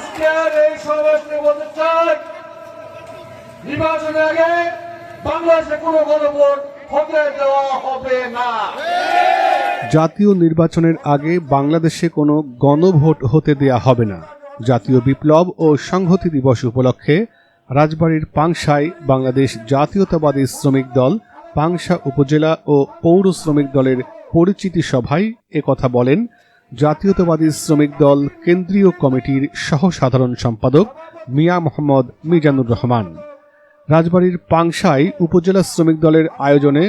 আজকের এই সমাবেশকে বলতে চাই, নির্বাচনের আগে বাংলাদেশে কোনো গণভোট জাতীয় নির্বাচনের আগে বাংলাদেশে কোনো গণভোট হতে দেয়া হবে না। জাতীয় বিপ্লব ও সংহতি দিবস উপলক্ষে রাজবাড়ীর পাংশায় বাংলাদেশ জাতীয়তাবাদী শ্রমিক দল, পাংশা উপজেলা ও পৌর শ্রমিক দলের পরিচিতি সভায় একথা বলেন জাতীয়তাবাদী শ্রমিক দল কেন্দ্রীয় কমিটির সহ সাধারণ সম্পাদক মিয়া মোহাম্মদ মিজানুর রহমান। রাজবাড়ীর পাংশায় উপজেলা শ্রমিক দলের আয়োজনে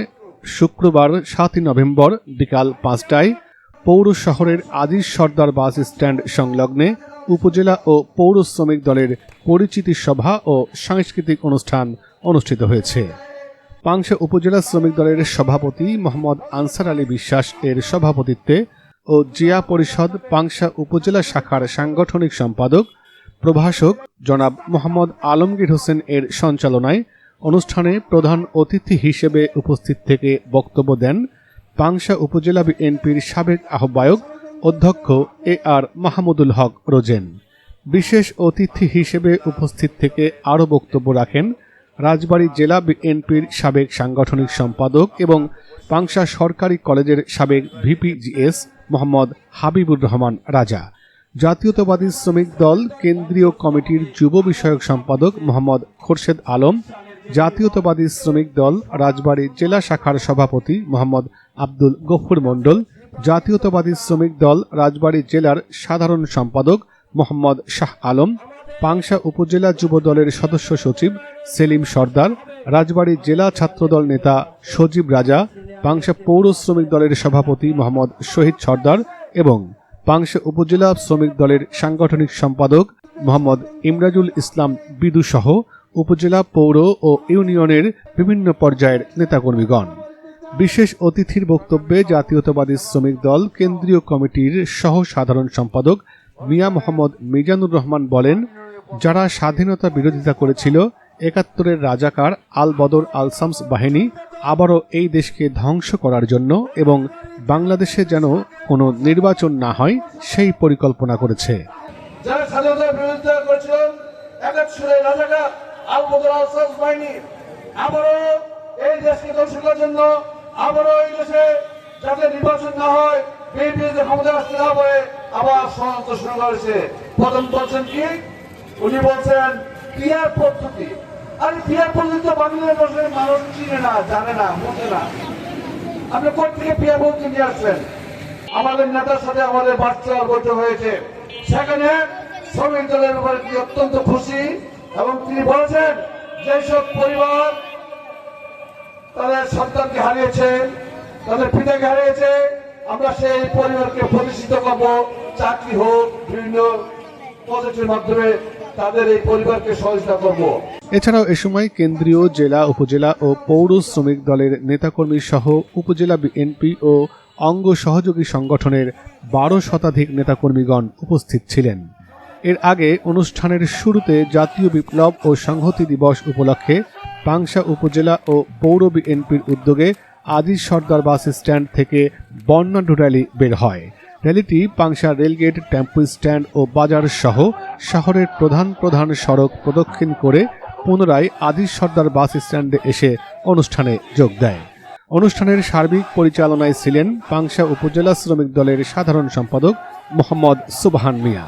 শুক্রবার সাতই নভেম্বর বিকাল পাঁচটায় পৌর শহরের আজিজ সর্দার বাস স্ট্যান্ড সংলগ্নে উপজেলা ও পৌর শ্রমিক দলের পরিচিতি সভা ও সাংস্কৃতিক অনুষ্ঠান অনুষ্ঠিত হয়েছে। পাংশা উপজেলা শ্রমিক দলের সভাপতি মোহাম্মদ আনসার আলী বিশ্বাস এর সভাপতিত্বে ও জিয়া পরিষদ পাংশা উপজেলা শাখার সাংগঠনিক সম্পাদক, প্রভাষক জনাব মোহাম্মদ আলমগীর হোসেন এর সঞ্চালনায় অনুষ্ঠানে প্রধান অতিথি হিসেবে উপস্থিত থেকে বক্তব্য দেন পাংশা উপজেলা বিএনপির সাবেক আহ্বায়ক অধ্যক্ষ এ আর মাহমুদুল হক রোজেন। বিশেষ অতিথি হিসেবে উপস্থিত থেকে আরও বক্তব্য রাখেন রাজবাড়ী জেলা বিএনপির সাবেক সাংগঠনিক সম্পাদক এবং পাংশা সরকারি কলেজের সাবেক ভিপিজিএস মোহাম্মদ হাবিবুর রহমান রাজা। জাতীয়তাবাদী শ্রমিক দল কেন্দ্রীয় কমিটির যুব বিষয়ক সম্পাদক মোহাম্মদ খোরশেদ আলম, জাতীয়তাবাদী শ্রমিক দল রাজবাড়ী জেলা শাখার সভাপতি মোহাম্মদ আব্দুল গফুর মণ্ডল, জাতীয়তাবাদী শ্রমিক দল রাজবাড়ী জেলার সাধারণ সম্পাদক মোহাম্মদ শাহ আলম, পাংশা উপজেলা যুব দলের সদস্য সচিব সেলিম সর্দার, রাজবাড়ী জেলা ছাত্রদল নেতা সজীব রাজা পাংশা পৌর শ্রমিক দলের সভাপতি মোহাম্মদ শহীদ সর্দার এবং পাংশা উপজেলা শ্রমিক দলের সাংগঠনিক সম্পাদক মোহাম্মদ ইমরাজুল ইসলাম বিদু সহ উপজেলা পৌর ও ইউনিয়নের বিভিন্ন পর্যায়ের নেতাকর্মীগণ। বিশেষ অতিথির বক্তব্যে জাতীয়তাবাদী শ্রমিক দল কেন্দ্রীয় কমিটির সহ সাধারণ সম্পাদক মিয়া মোহাম্মদ মিজানুর রহমান বলেন, যারা স্বাধীনতা বিরোধিতা করেছিল, একাত্তরের রাজাকার আল বদর আল শামস বাহিনী আবারও এই দেশকে ধ্বংস করার জন্য এবং বাংলাদেশে যেন কোনো নির্বাচন না হয়, সেই পরিকল্পনা করেছে। বিরোধিতা আবারও এই দেশকে করার জন্য আবারও এই দেশে যাতে নির্বাচন না হয় আবার বলছেন কি? উনি বলছেন, ক্রিয়ার পদ্ধতি। আর তো বাংলাদেশের মানুষ চিনে না, জানে না, বোঝে না। আপনি পদ্ধতি নিয়ে আমাদের নেতার সাথে আমাদের বৈঠক হয়েছে। সেখানে শ্রমিক দলের তিনি অত্যন্ত খুশি এবং তিনি বলেছেন, যেসব পরিবার তাদের সন্তানকে হারিয়েছে, তাদের পিতাকে হারিয়েছে, আমরা সেই পরিবারকে প্রতিষ্ঠিত করব, চাকরি হোক, বিভিন্ন প্রজেক্টের মাধ্যমে তাদের এই পরিবারকে সহযোগিতা করব। এছাড়াও এ সময় কেন্দ্রীয় জেলা, উপজেলা ও পৌর শ্রমিক দলের নেতাকর্মী সহ উপজেলা বিএনপি ও অঙ্গ সহযোগী সংগঠনের বারো শতাধিক নেতাকর্মীগণ উপস্থিত ছিলেন। এর আগে অনুষ্ঠানের শুরুতে জাতীয় বিপ্লব ও সংহতি দিবস উপলক্ষে পাংশা উপজেলা ও পৌর বিএনপির উদ্যোগে আজিজ সর্দার বাস স্ট্যান্ড থেকে বর্ণাঢ্য র্যালি বের হয়। র্যালিটি Pangsha rail gate tempo stand ও বাজার সহ শহরের প্রধান প্রধান সড়ক প্রদক্ষিণ করে পুনরায় আদিশ সর্দার বাস স্ট্যান্ডে এসে অনুষ্ঠানে যোগ দেয়। অনুষ্ঠানের সার্বিক পরিচালনায় ছিলেন পাংশা উপজেলা শ্রমিক দলের সাধারণ সম্পাদক মোহাম্মদ সুবহান মিয়া।